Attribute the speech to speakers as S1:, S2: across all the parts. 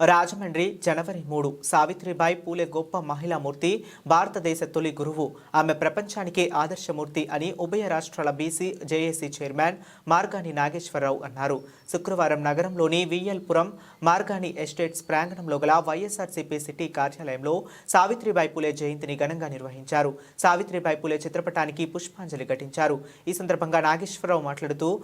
S1: రాజమండ్రి జనవరి మూడు. సావిత్రిబాయి పూలే గొప్ప మహిళా మూర్తి. భారతదేశ తొలి గురువు. ఆమె ప్రపంచానికే ఆదర్శమూర్తి అని ఉభయ రాష్ట్రాల BC JAC chairman Margani Nageswararao అన్నారు. శుక్రవారం నగరంలోని విఎల్పురం మార్గాని ఎస్టేట్స్ ప్రాంగణంలో గల వైఎస్ఆర్సీపీ సిటీ కార్యాలయంలో సావిత్రిబాయి పూలే జయంతిని ఘనంగా నిర్వహించారు. సావిత్రిబాయి పూలే చిత్రపటానికి పుష్పాంజలి ఘటించారు. ఈ సందర్భంగా నాగేశ్వరరావు మాట్లాడుతూ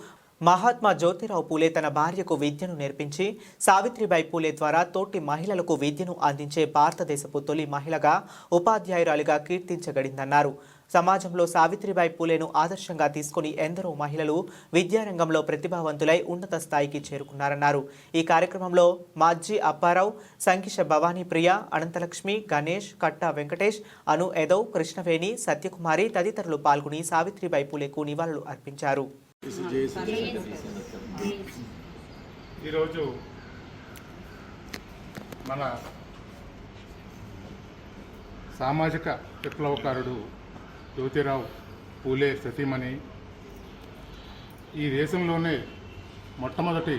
S1: మహాత్మా జ్యోతిరావు పూలే తన భార్యకు విద్యను నేర్పించి సావిత్రిబాయి పూలే ద్వారా తోటి మహిళలకు విద్యను అందించే భారతదేశపు తొలి మహిళగా ఉపాధ్యాయురాలిగా కీర్తించగడిందన్నారు. సమాజంలో సావిత్రిబాయి పూలేను ఆదర్శంగా తీసుకుని ఎందరో మహిళలు విద్యారంగంలో ప్రతిభావంతులై ఉన్నత స్థాయికి చేరుకున్నారన్నారు. ఈ కార్యక్రమంలో మాజీ అప్పారావు సంకిష భవానీ ప్రియ అనంతలక్ష్మి గణేష్ కట్టా వెంకటేష్ అను ఎదవ్ కృష్ణవేణి సత్యకుమారి తదితరులు పాల్గొని సావిత్రిబాయి పూలేకు నివాళులు అర్పించారు.
S2: ఈరోజు మన సామాజిక విప్లవకారుడు జ్యోతిరావు పూలే సతీమణి ఈ దేశంలోనే మొట్టమొదటి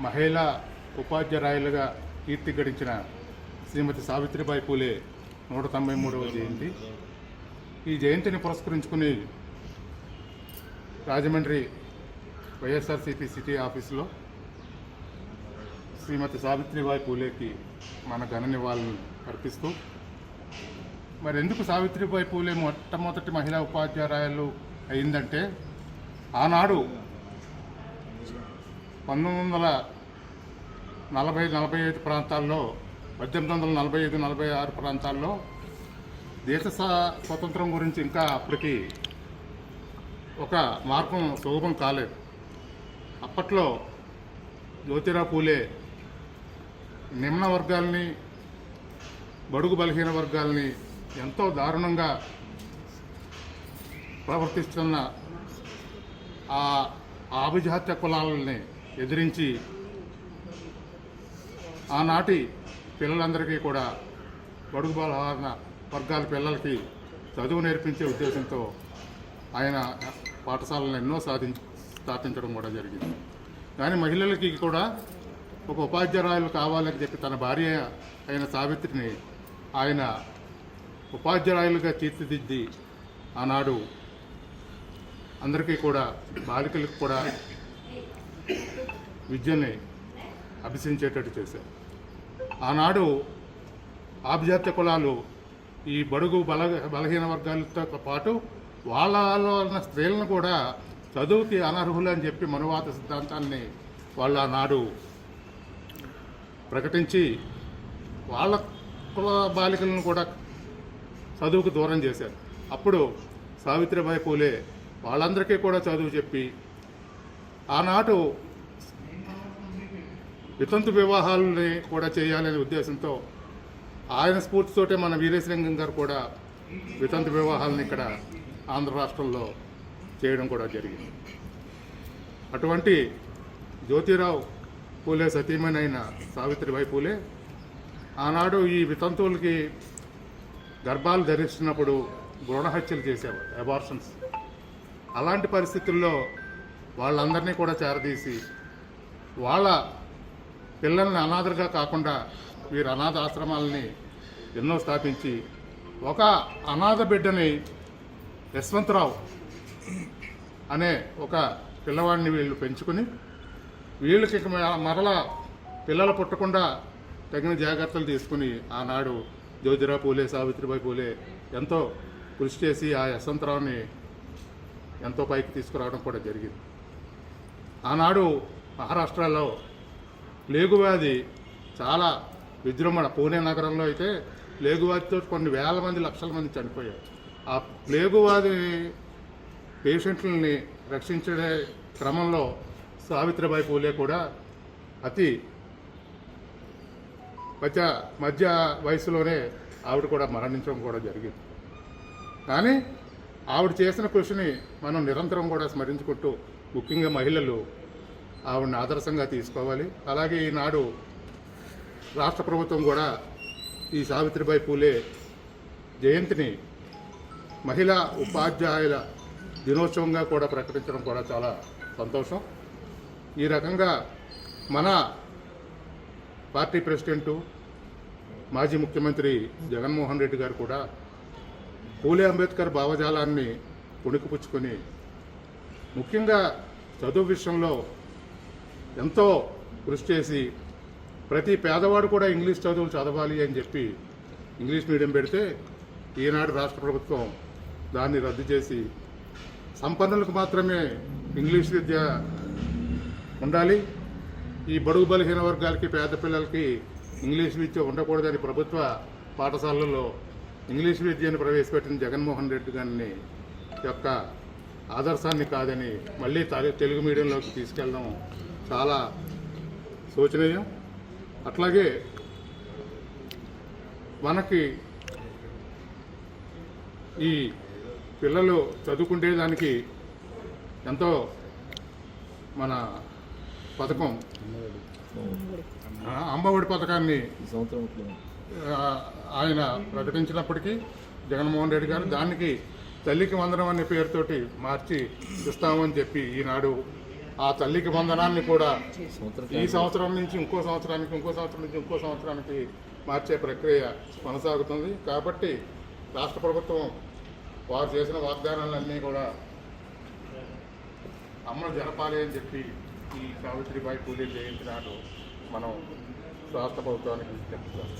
S2: మహిళా ఉపాధ్యాయులుగా కీర్తి గడించిన శ్రీమతి సావిత్రిబాయి పూలే నూట తొంభై మూడవ జయంతి. ఈ జయంతిని పురస్కరించుకుని రాజమండ్రి వైఎస్ఆర్సీపీ సిటీ ఆఫీసులో శ్రీమతి సావిత్రిబాయి పూలేకి మన ఘన నివాళులు అర్పిస్తూ మరి ఎందుకు సావిత్రిబాయి పూలే మొట్టమొదటి మహిళా ఉపాధ్యాయురాయలు అయిందంటే ఆనాడు పంతొమ్మిది వందల నలభై నలభై ఐదు ప్రాంతాల్లో పద్దెనిమిది వందల నలభై ఐదు నలభై ఆరు ప్రాంతాల్లో దేశ స్వాతంత్రం స్వతంత్రం గురించి ఇంకా అప్పటికి ఒక మార్గం సులభం కాలేదు. అప్పట్లో జ్యోతిరావు పూలే నిమ్న వర్గాల్ని బడుగు బలహీన వర్గాల్ని ఎంతో దారుణంగా ప్రవర్తిస్తున్న ఆ ఆభిజాత్య కులాలని ఎదిరించి ఆనాటి పిల్లలందరికీ కూడా బడుగు బలహీన వర్గాల పిల్లలకి చదువు నేర్పించే ఉద్దేశంతో ఆయన పాఠశాలను ఎన్నో సాధించ స్థాపించడం కూడా జరిగింది. కానీ మహిళలకి కూడా ఒక ఉపాధ్యాయులు కావాలని చెప్పి తన భార్య అయిన సావిత్రిని ఆయన ఉపాధ్యాయులుగా తీర్చిదిద్ది ఆనాడు అందరికీ కూడా బాలికలకు కూడా విద్యని అభ్యసించేటట్టు చేశారు. ఆనాడు ఆభిజాత్య కులాలు ఈ బడుగు బల బలహీన వర్గాలతో పాటు వాళ్ళలో ఉన్న స్త్రీలను కూడా చదువుకి అనర్హులు అని చెప్పి మనువాత సిద్ధాంతాన్ని వాళ్ళు ఆనాడు ప్రకటించి వాళ్ళ కుల బాలికలను కూడా చదువుకు దూరం చేశారు. అప్పుడు సావిత్రిబాయి పూలే వాళ్ళందరికీ కూడా చదువు చెప్పి ఆనాడు వితంతు వివాహాలని కూడా చేయాలనే ఉద్దేశంతో ఆయన స్ఫూర్తితోటే మన వీరేశలింగం గారు కూడా వితంతు వివాహాలను ఇక్కడ ఆంధ్ర రాష్ట్రంలో చేయడం కూడా జరిగింది. అటువంటి జ్యోతిరావు పూలే సతీమణైన అయిన సావిత్రిబాయి పూలే ఆనాడు ఈ వితంతువులకి గర్భాలు ధరిస్తున్నప్పుడు భ్రూణహత్యలు చేసేవారు అబార్షన్స్ అలాంటి పరిస్థితుల్లో వాళ్ళందరినీ కూడా చేరదీసి వాళ్ళ పిల్లల్ని అనాథలుగా కాకుండా వీరు అనాథ ఆశ్రమాలని ఎన్నో స్థాపించి ఒక అనాథ బిడ్డని యశ్వంతరావు అనే ఒక పిల్లవాడిని వీళ్ళు పెంచుకుని వీళ్ళకి మరలా పిల్లలు పుట్టకుండా తగిన జాగ్రత్తలు తీసుకుని ఆనాడు జ్యోతిరావు పూలే సావిత్రిబాయి పూలే ఎంతో కృషి చేసి ఆ యశ్వంతరావుని ఎంతో పైకి తీసుకురావడం కూడా జరిగింది. ఆనాడు మహారాష్ట్రలో లేగువ్యాధి చాలా విజృంభణ. పూణే నగరంలో అయితే లేగువ్యాధితో కొన్ని వేల మంది లక్షల మంది చనిపోయారు. ఆ ప్లేగు వ్యాధి పేషెంట్లని రక్షించే క్రమంలో సావిత్రిబాయి పూలే కూడా అతి మధ్య మధ్య వయసులోనే ఆవిడ కూడా మరణించడం కూడా జరిగింది. కానీ ఆవిడ చేసిన కృషిని మనం నిరంతరం కూడా స్మరించుకుంటూ ముఖ్యంగా మహిళలు ఆవిడని ఆదర్శంగా తీసుకోవాలి. అలాగే ఈనాడు రాష్ట్ర ప్రభుత్వం కూడా ఈ సావిత్రిబాయి పూలే జయంతిని మహిళా ఉపాధ్యాయుల దినోత్సవంగా కూడా ప్రకటించడం కూడా చాలా సంతోషం. ఈ రకంగా మన పార్టీ ప్రెసిడెంటు మాజీ ముఖ్యమంత్రి జగన్మోహన్ రెడ్డి గారు కూడా పూలే అంబేద్కర్ భావజాలాన్ని పుణికిపుచ్చుకొని ముఖ్యంగా చదువు విషయంలో ఎంతో కృషి చేసి ప్రతి పేదవాడు కూడా ఇంగ్లీష్ చదువులు చదవాలి అని చెప్పి ఇంగ్లీష్ మీడియం పెడితే ఈనాడు రాష్ట్ర ప్రభుత్వం దాన్ని రద్దు చేసి సంపన్నులకు మాత్రమే ఇంగ్లీష్ విద్య ఉండాలి. ఈ బడుగు బలహీన వర్గాలకి పేద పిల్లలకి ఇంగ్లీష్ విద్య ఉండకూడదని ప్రభుత్వ పాఠశాలల్లో ఇంగ్లీష్ విద్యను ప్రవేశపెట్టిన జగన్మోహన్ రెడ్డి గారిని యొక్క ఆదర్శాన్ని కాదని మళ్ళీ తెలుగు మీడియంలోకి తీసుకెళ్ళడం చాలా శోచనీయం. అట్లాగే మనకి ఈ పిల్లలు చదువుకుంటే దానికి ఎంతో మన పథకం. అమ్మఒడి పథకాన్ని ఆయన ప్రకటించినప్పటికీ జగన్మోహన్ రెడ్డి గారు దానికి తల్లికి వందనం అనే పేరుతోటి మార్చి ఇస్తామని చెప్పి ఈనాడు ఆ తల్లికి వందనాన్ని కూడా ఈ సంవత్సరం నుంచి ఇంకో సంవత్సరానికి ఇంకో సంవత్సరం నుంచి ఇంకో సంవత్సరానికి మార్చే ప్రక్రియ కొనసాగుతుంది. కాబట్టి రాష్ట్ర ప్రభుత్వం వారు చేసిన వాగ్దానాలన్నీ కూడా అమలు జరపాలి అని చెప్పి ఈ సావిత్రిబాయి పూజ జయంతి నాడు మనం రాష్ట్ర ప్రభుత్వానికి చెప్తున్నాం.